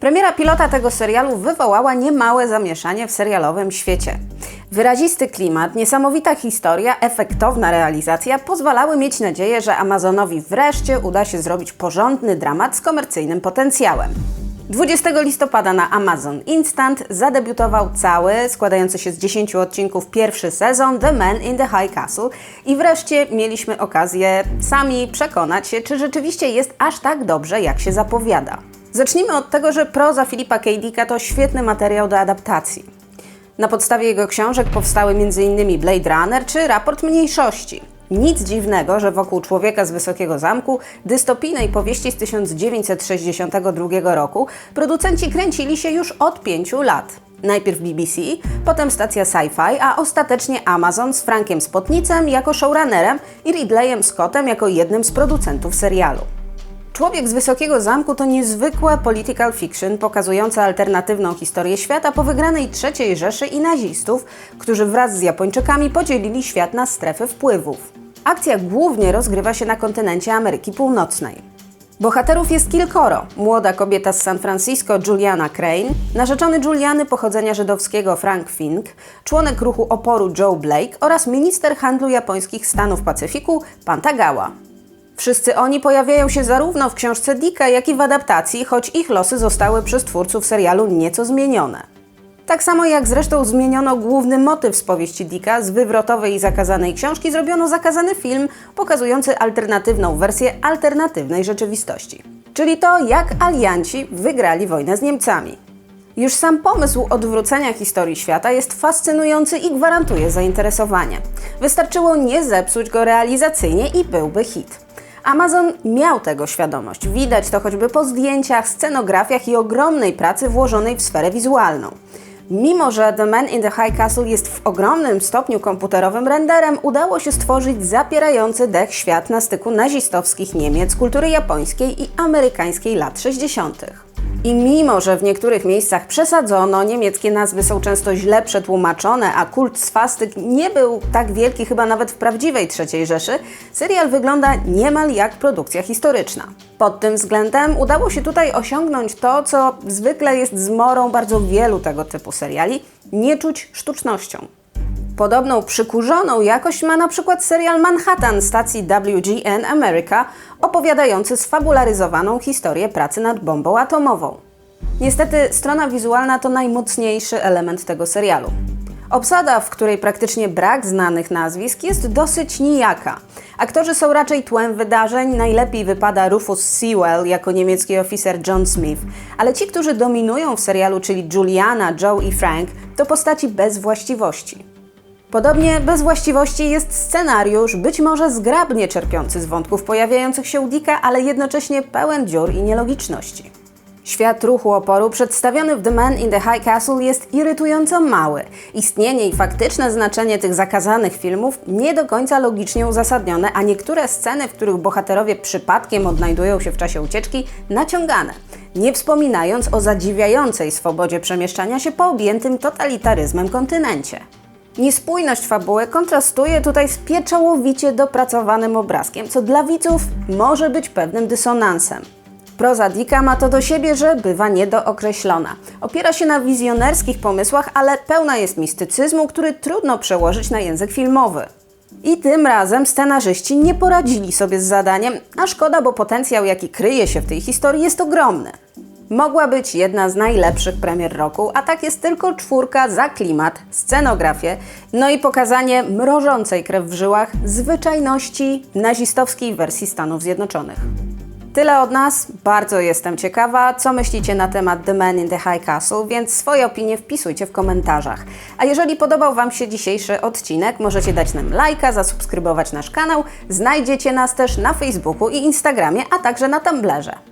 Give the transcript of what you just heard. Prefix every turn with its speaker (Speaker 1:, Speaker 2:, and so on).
Speaker 1: Premiera pilota tego serialu wywołała niemałe zamieszanie w serialowym świecie. Wyrazisty klimat, niesamowita historia, efektowna realizacja pozwalały mieć nadzieję, że Amazonowi wreszcie uda się zrobić porządny dramat z komercyjnym potencjałem. 20 listopada na Amazon Instant zadebiutował cały, składający się z 10 odcinków pierwszy sezon The Man in the High Castle i wreszcie mieliśmy okazję sami przekonać się, czy rzeczywiście jest aż tak dobrze, jak się zapowiada. Zacznijmy od tego, że proza Filipa K. Dicka to świetny materiał do adaptacji. Na podstawie jego książek powstały m.in. Blade Runner czy Raport Mniejszości. Nic dziwnego, że wokół Człowieka z Wysokiego Zamku, dystopijnej powieści z 1962 roku, producenci kręcili się już od pięciu lat. Najpierw BBC, potem stacja Sci-Fi, a ostatecznie Amazon z Frankiem Spotnicem jako showrunnerem i Ridleyem Scottem jako jednym z producentów serialu. Człowiek z Wysokiego Zamku to niezwykła political fiction pokazująca alternatywną historię świata po wygranej III Rzeszy i nazistów, którzy wraz z Japończykami podzielili świat na strefy wpływów. Akcja głównie rozgrywa się na kontynencie Ameryki Północnej. Bohaterów jest kilkoro. Młoda kobieta z San Francisco Juliana Crane, narzeczony Juliany pochodzenia żydowskiego Frank Fink, członek ruchu oporu Joe Blake oraz minister handlu japońskich Stanów Pacyfiku Pan Tagawa. Wszyscy oni pojawiają się zarówno w książce Dicka, jak i w adaptacji, choć ich losy zostały przez twórców serialu nieco zmienione. Tak samo jak zresztą zmieniono główny motyw z powieści Dicka, z wywrotowej i zakazanej książki zrobiono zakazany film pokazujący alternatywną wersję alternatywnej rzeczywistości. Czyli to, jak alianci wygrali wojnę z Niemcami. Już sam pomysł odwrócenia historii świata jest fascynujący i gwarantuje zainteresowanie. Wystarczyło nie zepsuć go realizacyjnie i byłby hit. Amazon miał tego świadomość. Widać to choćby po zdjęciach, scenografiach i ogromnej pracy włożonej w sferę wizualną. Mimo, że The Man in the High Castle jest w ogromnym stopniu komputerowym renderem, udało się stworzyć zapierający dech świat na styku nazistowskich Niemiec, kultury japońskiej i amerykańskiej lat 60. I mimo, że w niektórych miejscach przesadzono, niemieckie nazwy są często źle przetłumaczone, a kult swastyk nie był tak wielki chyba nawet w prawdziwej III Rzeszy, serial wygląda niemal jak produkcja historyczna. Pod tym względem udało się tutaj osiągnąć to, co zwykle jest zmorą bardzo wielu tego typu seriali, nie czuć sztucznością. Podobną przykurzoną jakość ma na przykład serial Manhattan stacji WGN America, opowiadający sfabularyzowaną historię pracy nad bombą atomową. Niestety strona wizualna to najmocniejszy element tego serialu. Obsada, w której praktycznie brak znanych nazwisk, jest dosyć nijaka. Aktorzy są raczej tłem wydarzeń, najlepiej wypada Rufus Sewell jako niemiecki oficer John Smith, ale ci, którzy dominują w serialu, czyli Juliana, Joe i Frank, to postaci bez właściwości. Podobnie bez właściwości jest scenariusz, być może zgrabnie czerpiący z wątków pojawiających się u Dicka, ale jednocześnie pełen dziur i nielogiczności. Świat ruchu oporu przedstawiony w The Man in the High Castle jest irytująco mały. Istnienie i faktyczne znaczenie tych zakazanych filmów nie do końca logicznie uzasadnione, a niektóre sceny, w których bohaterowie przypadkiem odnajdują się w czasie ucieczki, naciągane. Nie wspominając o zadziwiającej swobodzie przemieszczania się po objętym totalitaryzmem kontynencie. Niespójność fabuły kontrastuje tutaj z pieczołowicie dopracowanym obrazkiem, co dla widzów może być pewnym dysonansem. Proza Dicka ma to do siebie, że bywa niedookreślona. Opiera się na wizjonerskich pomysłach, ale pełna jest mistycyzmu, który trudno przełożyć na język filmowy. I tym razem scenarzyści nie poradzili sobie z zadaniem, a szkoda, bo potencjał, jaki kryje się w tej historii, jest ogromny. Mogła być jedna z najlepszych premier roku, a tak jest tylko czwórka za klimat, scenografię, no i pokazanie mrożącej krew w żyłach zwyczajności nazistowskiej wersji Stanów Zjednoczonych. Tyle od nas. Bardzo jestem ciekawa, co myślicie na temat The Man in the High Castle, więc swoje opinie wpisujcie w komentarzach. A jeżeli podobał Wam się dzisiejszy odcinek, możecie dać nam lajka, zasubskrybować nasz kanał. Znajdziecie nas też na Facebooku i Instagramie, a także na Tumblerze.